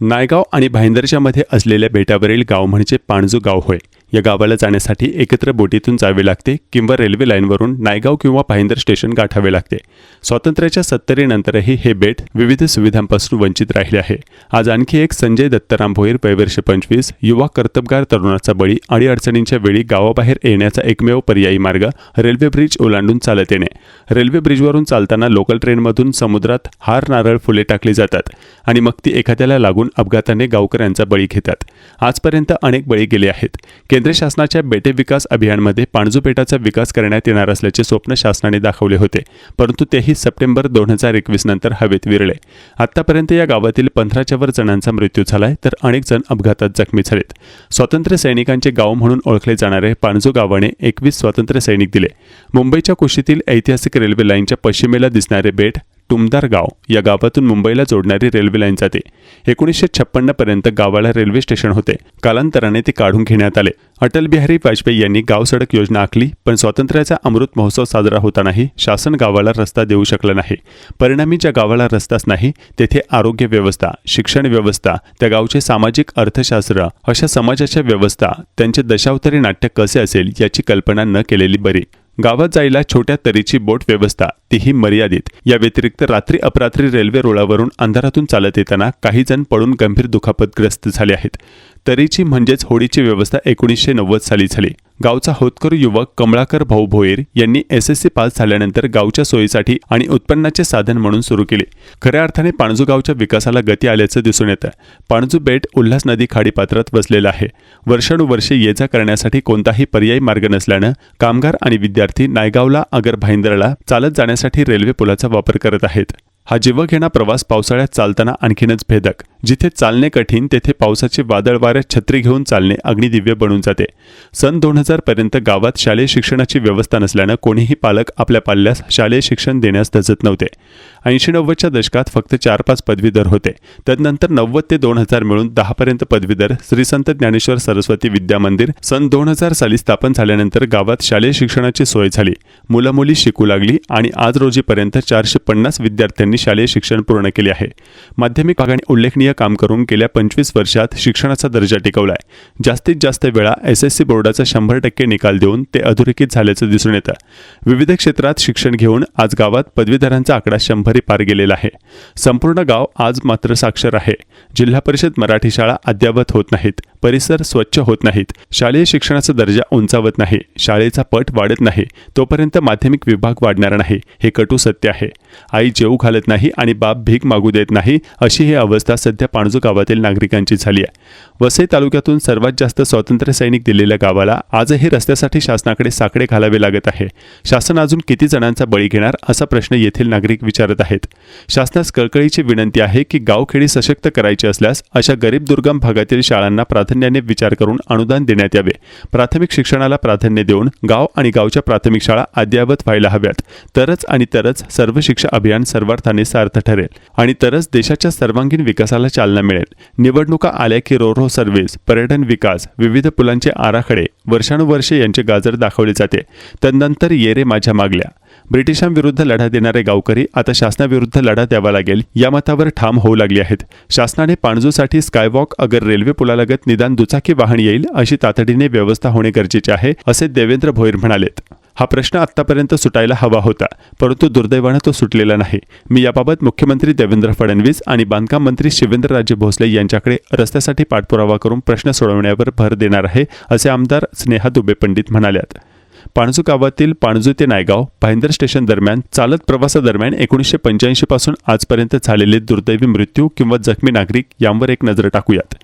नायगाव आणि भाईंदरच्या मध्ये असलेल्या बेटावरील गाव म्हणजे पाणजू गाव होय. या गावाला जाण्यासाठी एकत्र बोटीतून जावे लागते किंवा रेल्वे लाईनवरून नायगाव किंवा भाईंदर स्टेशन गाठावे लागते. स्वातंत्र्याच्या सत्तरीनंतरही हे बेट विविध सुविधांपासून वंचित राहिले आहे. आज आणखी एक संजय दत्ताराम भोईर वयवर्ष पंचवीस युवा कर्तबगार तरुणाचा बळी आणि अडचणींच्या वेळी गावाबाहेर येण्याचा एकमेव पर्यायी मार्ग रेल्वे ब्रिज ओलांडून चालत येणे. रेल्वे ब्रिजवरून चालताना लोकल ट्रेनमधून समुद्रात हार नारळ फुले टाकली जातात आणि मग ती एखाद्याला लागून अपघाताने गावकऱ्यांचा बळी घेतात. आजपर्यंत अनेक बळी गेले आहेत. केंद्र शासनाच्या बेटे विकास अभियानमध्ये पाणजू बेटाचा विकास करण्यात येणार असल्याचे स्वप्न शासनाने दाखवले होते परंतु तेही सप्टेंबर दोन हजार एकवीस नंतर हवेत विरले आतापर्यंत या गावातील पंधराच्या वर जणांचा मृत्यू झालाय तर अनेक जण अपघातात जखमी झालेत. स्वातंत्र्य सैनिकांचे गाव म्हणून ओळखले जाणारे पाणजू गावाने एकवीस स्वातंत्र्य सैनिक दिले. मुंबईच्या कुशीतील ऐतिहासिक रेल्वे लाईनच्या पश्चिमेला दिसणारे बेट टुमदार गाव या गावातून मुंबईला जोडणारी रेल्वे लाईन जाते. एकोणीसशे छप्पन्न पर्यंत गावाला रेल्वे स्टेशन होते. कालांतराने ते काढून घेण्यात आले. अटल बिहारी वाजपेयी यांनी गाव सडक योजना आखली पण स्वातंत्र्याचा अमृत महोत्सव साजरा होतानाही शासन गावाला रस्ता देऊ शकलं नाही. परिणामी ज्या गावाला रस्ताच नाही तेथे आरोग्य व्यवस्था शिक्षण व्यवस्था त्या गावचे सामाजिक अर्थशास्त्र अशा समाजाच्या व्यवस्था त्यांचे दशावतारी नाट्य कसे असेल याची कल्पना न केलेली बरी. गावात जायला छोट्या तरीची बोट व्यवस्था तीही मर्यादित. या व्यतिरिक्त रात्री अपरात्री रेल्वे रुळावरून अंधारातून चालत येताना काही जण पडून गंभीर दुखापतग्रस्त झाले आहेत. तरीची म्हणजेच होडीची व्यवस्था एकोणीसशे नव्वद साली झाली. गावचा होतकरू युवक कमळाकर भाऊ भोईर यांनी एस एस सी पास झाल्यानंतर गावच्या सोयीसाठी आणि उत्पन्नाचे साधन म्हणून सुरू केले. खऱ्या अर्थाने पाणजू गावच्या विकासाला गती आल्याचं दिसून येतं. पाणजू बेट उल्हास नदी खाडीपात्रात वसलेलं आहे. वर्षानुवर्षे ये जा करण्यासाठी कोणताही पर्यायी मार्ग नसल्यानं कामगार आणि विद्यार्थी नायगावला अगर भाईंदरला चालत जाण्यासाठी रेल्वे पुलाचा वापर करत आहेत. हा जीवघेणा प्रवास पावसाळ्यात चालताना आणखीनच भेदक. जिथे चालणे कठीण तेथे पावसाचे वादळ वाऱ्यात छत्री घेऊन चालणे अग्निदिव्य बनून जाते. सन दोन हजार पर्यंत गावात शालेय शिक्षणाची व्यवस्था नसल्यानं कोणीही पालक आपल्या पाल्यास शालेय शिक्षण देण्यास धजत नव्हते. ऐंशी नव्वदच्या दशकात फक्त चार पाच पदवीधर होते. तदनंतर नव्वद ते दोन हजार मिळून दहापर्यंत पदवीधर श्री संत ज्ञानेश्वर सरस्वती विद्या मंदिर सन दोन हजार साली स्थापन झाल्यानंतर गावात शालेय शिक्षणाची सोय झाली. मुलं मुली शिकू लागली आणि आज रोजीपर्यंत चारशे पन्नास विद्यार्थ्यांनी शालेय शिक्षण पूर्ण केले आहे. माध्यमिक भागाने उल्लेखनीय काम करून गेल्या पंचवीस वर्षात शिक्षणाचा दर्जा टिकवलाय. जास्तीत जास्त वेळा एस एस सी बोर्डाचा शंभर टक्के निकाल देऊन ते अधोरेखित झाल्याचं दिसून येतं. विविध क्षेत्रात शिक्षण घेऊन आज गावात पदवीधरांचा आकडा शंभरी पार गेलेला आहे. संपूर्ण गाव आज मात्र साक्षर आहे. जिल्हा परिषद मराठी शाळा अद्यावत होत नाहीत. परिसर स्वच्छ होत नाहीत. शालेय शिक्षणाचा दर्जा उंचावत नाही. शाळेचा पट वाढत नाही. तोपर्यंत माध्यमिक विभाग वाढणार नाही. हे कटू सत्य आहे. आई जेऊ घालत नाही आणि बाप भीक मागू देत नाही अशी ही अवस्था सध्या पाणजू गावातील नागरिकांची झाली आहे. वसई तालुक्यातून सर्वात जास्त स्वातंत्र्य सैनिक दिलेल्या गावाला आजही रस्त्यासाठी शासनाकडे साकडे घालावे लागत आहे. शासन अजून किती जणांचा बळी घेणार असा प्रश्न येथील नागरिक विचारत आहेत. शासनास कळकळीची विनंती आहे की गावखेडी सशक्त करायची असल्यास अशा गरीब दुर्गम भागातील शाळांना प्राधान्याने विचार करून अनुदान देण्यात यावे. प्राथमिक शिक्षणाला प्राधान्य देऊन गाव आणि गावच्या प्राथमिक शाळा अद्ययावत व्हायला हव्यात. तरच आणि तरच सर्व शिक्षा अभियान सर्वार्थाने सार्थ ठरेल आणि तरच देशाच्या सर्वांगीण विकासाला चालना मिळेल. निवडणुका आल्या की रोरो सर्व्हिस पर्यटन विकास विविध पुलांचे आराखडे वर्षानुवर्षे यांचे गाजर दाखवले जाते. तदनंतर येरे माझ्या मागल्या. ब्रिटिशांविरुद्ध लढा देणारे गावकरी आता शासनाविरुद्ध लढा द्यावा लागेल या मतावर ठाम होऊ लागली आहेत. शासनाने पाणजूसाठी स्कायवॉक अगर रेल्वे पुलालगत निदान दुचाकी वाहन येईल अशी तातडीने व्यवस्था होणे गरजेचे आहे असे देवेंद्र भोईर म्हणालेत. हा प्रश्न आत्तापर्यंत सुटायला हवा होता परंतु दुर्दैवानं तो सुटलेला नाही. मी याबाबत मुख्यमंत्री देवेंद्र फडणवीस आणि बांधकाम मंत्री शिवेंद्रराजे भोसले यांच्याकडे रस्त्यासाठी पाठपुरावा करून प्रश्न सोडवण्यावर भर देणार आहे असे आमदार स्नेहा दुबे पंडित म्हणाल्यात. पाणजू गावातील पाणजू ते नायगाव भाईंदर स्टेशन दरम्यान चालत प्रवासादरम्यान एकोणीसशे पंच्याऐंशी पासून आजपर्यंत झालेले दुर्दैवी मृत्यू किंवा जखमी नागरिक यांवर एक नजर टाकूयात.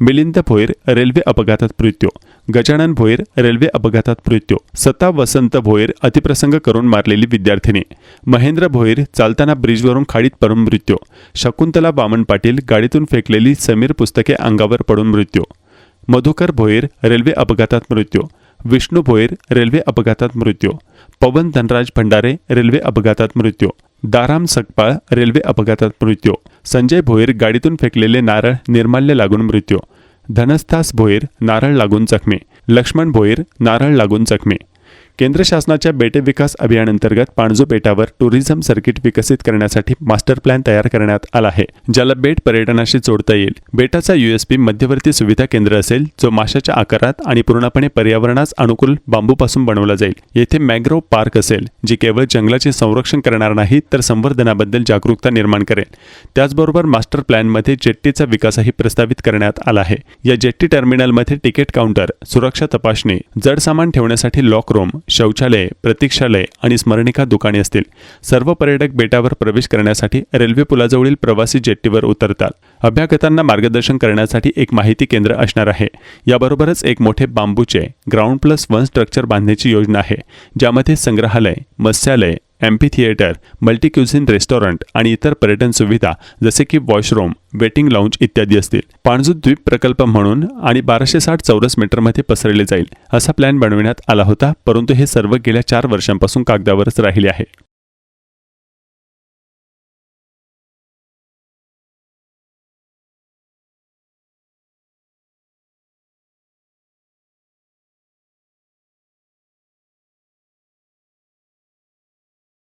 मिलिंद भोईर रेल्वे अपघातात मृत्यू. गजानन भोईर रेल्वे अपघातात मृत्यू. सता वसंत भोईर अतिप्रसंग करून मारलेली विद्यार्थिनी. महेंद्र भोईर चालताना ब्रिजवरून खाडीत पडून मृत्यू. शकुंतला बामन पाटील गाडीतून फेकलेली समीर पुस्तके अंगावर पडून मृत्यू. मधुकर भोईर रेल्वे अपघातात मृत्यू. विष्णू भोईर रेल्वे अपघातात मृत्यू. पवन धनराज भंडारे रेल्वे अपघातात मृत्यू. दाराम सकपाळ रेल्वे अपघातात मृत्यू. संजय भोईर गाडीतून फेकलेले नारळ निर्माल्य लागून मृत्यू. धनस्थास भोईर नारळ लागून जखमी. लक्ष्मण भोईर नारळ लागून जखमी. केंद्र शासनाच्या बेटे विकास अभियानांतर्गत पाणजो बेटावर टुरिझम सर्किट विकसित करण्यासाठी मास्टर प्लॅन तयार करण्यात आला आहे ज्याला बेट पर्यटनाशी जोडता येईल. बेटाचा युएसपी मध्यवर्ती सुविधा केंद्र असेल जो माशाच्या आकारात आणि पूर्णपणे पर्यावरणास अनुकूल बांबूपासून बनवला जाईल. येथे मॅग्रोव्ह पार्क असेल जी केवळ जंगलाचे संरक्षण करणार नाही तर संवर्धनाबद्दल जागरूकता निर्माण करेल. त्याचबरोबर मास्टर प्लॅनमध्ये जेट्टीचा विकासही प्रस्तावित करण्यात आला आहे. या जेट्टी टर्मिनलमध्ये तिकीट काउंटर सुरक्षा तपासणी जड सामान ठेवण्यासाठी लॉक रूम शौचालय प्रतीक्षालय आणि स्मरणिका दुकाने असतील. सर्व पर्यटक बेटावर प्रवेश करण्यासाठी रेल्वे पुलाजवळील प्रवासी जेट्टीवर उतरतात. अभ्यागतांना मार्गदर्शन करण्यासाठी एक माहिती केंद्र असणार आहे. याबरोबरच एक मोठे बांबूचे ग्राउंड प्लस वन स्ट्रक्चर बांधण्याची योजना आहे ज्यामध्ये संग्रहालय मत्स्यालय एम्पी थिएटर मल्टीक्युझिन रेस्टॉरंट आणि इतर पर्यटन सुविधा जसे की वॉशरूम वेटिंग लाऊंज इत्यादी असतील. पाणजू द्वीप प्रकल्प म्हणून आणि बाराशे साठ चौरस मीटरमध्ये पसरले जाईल असा प्लॅन बनविण्यात आला होता परंतु हे सर्व गेल्या चार वर्षांपासून कागदावरच राहिले आहे.